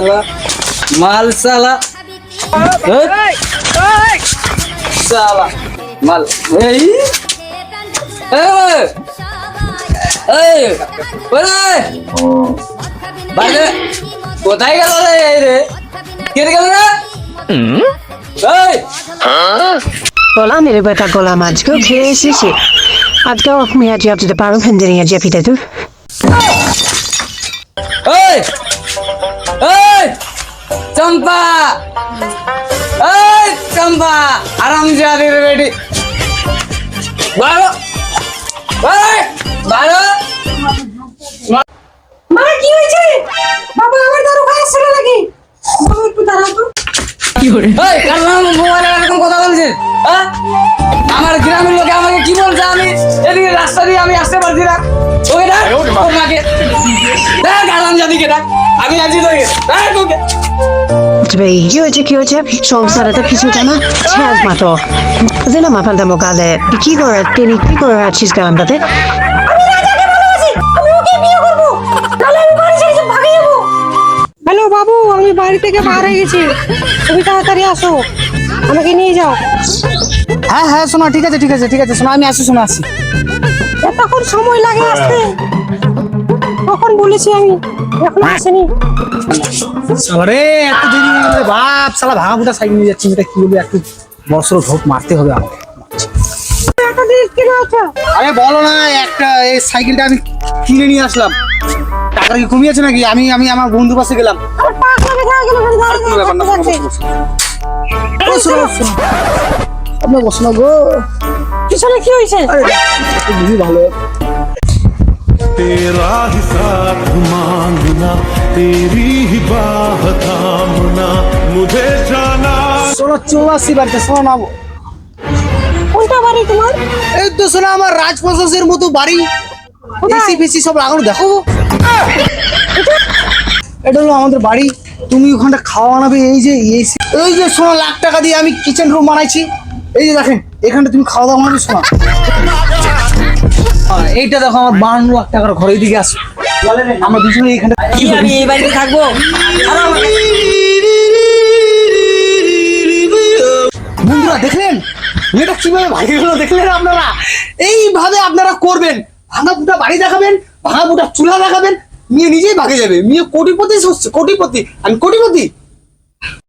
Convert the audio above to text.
সালা মাল সালা এই, সালা মাল এই বাইরে কোথায় গেল রে এই রে কে গেল রে এই paro pendere a jepi tu. এই এই চম্পা। এই চম্পা আরাম জাদি রে বেটি বারো। বারো। মা কি হয়েছে? বাবা আমার দারু নাকি? বাবা একটু দাঁড়াও তো। এই কার মোবাইলে এরকম কথা বলছিস হ্যাঁ আমার গ্রামের লোকে আমাকে কি বলছে আমি? এদিকে রাস্তা দিয়ে আমি আসতে পারছি না। ওকে ডাক ওর মাকে। দেখ আরাম জাদিকে ডাক আমি আছি তোকে। ডাক ওকে। কি হয়েছে কি হয়েছে? সংসারে তো কিছু মাত্র। যেন মাপালটা মোকালে কি করে তিনি কি করে আছিস গ্রামটাতে আমি রাজাকে ভালোবাসি আমি ওকে বিয়ে করব। তাহলে আমি বাড়ি ছেড়ে সব ভাগে যাব হ্যালো বাবু আমি বাড়ি থেকে বার হয়ে গেছি। তুমি তাড়াতাড়ি আসো। আমাকে নিয়ে যাও। হ্যাঁ হ্যাঁ শোনা ঠিক আছে ঠিক আছে ঠিক আছে শোনা আমি আসি শোনা আসি। এতক্ষণ সময় লাগে আসতে। কখন বলেছি আমি? এখন আসেনি। শালা এত দেরি হয়ে বাপ শালা ভাঙা ফুটা সাইকেল নিয়ে যাচ্ছি এটা কি বলবি একটু ঢোক মারতে হবে আমাকে। আরে বলো না একটা এই সাইকেলটা আমি কিনে নিয়ে আসলাম। টাকা কি কমিয়েছে নাকি? আমি আমি আমার বন্ধুর পাশে গেলাম। আপনার বসো না গো। পিছনে কি হয়েছে? ভালো। तेरा ही साथ मांगना तेरी ही बाह थामना मुझे जाना শোনো চলে আসছি বাড়িতে শোনো না কোনটা বাড়ি তোমার এই তো শোনো আমার রাজপ্রসাদের মতো বাড়ি কোথায়? এসি ফেসি সব লাগানো দেখো এটা হলো আমাদের বাড়ি তুমি ওখানটা খাওয়া বানাবে এই যে এসি এই যে শোনো লাখ টাকা দিয়ে আমি কিচেন রুম বানাইছি এই যে দেখেন এখানটা তুমি খাওয়া দাওয়া বানাবে শোনা আর এইটা দেখো আমার বাহান্ন লাখ টাকার ঘর এইদিকে আসো আমরা দুজনে এখানে কি আমি এই বাড়িতে থাকব? বন্ধুরা দেখলেন? মেয়েটা কীভাবে ভাগে গেলো দেখলেন আপনারা? এইভাবে আপনারা করবেন। ভাঙা ফুটা বাড়ি দেখাবেন ভাঙা ফুটা চুলা দেখাবেন মেয়ে নিজেই ভাগে যাবে। মেয়ে কোটিপতি হচ্ছে কোটিপতি। আমি কোটিপতি?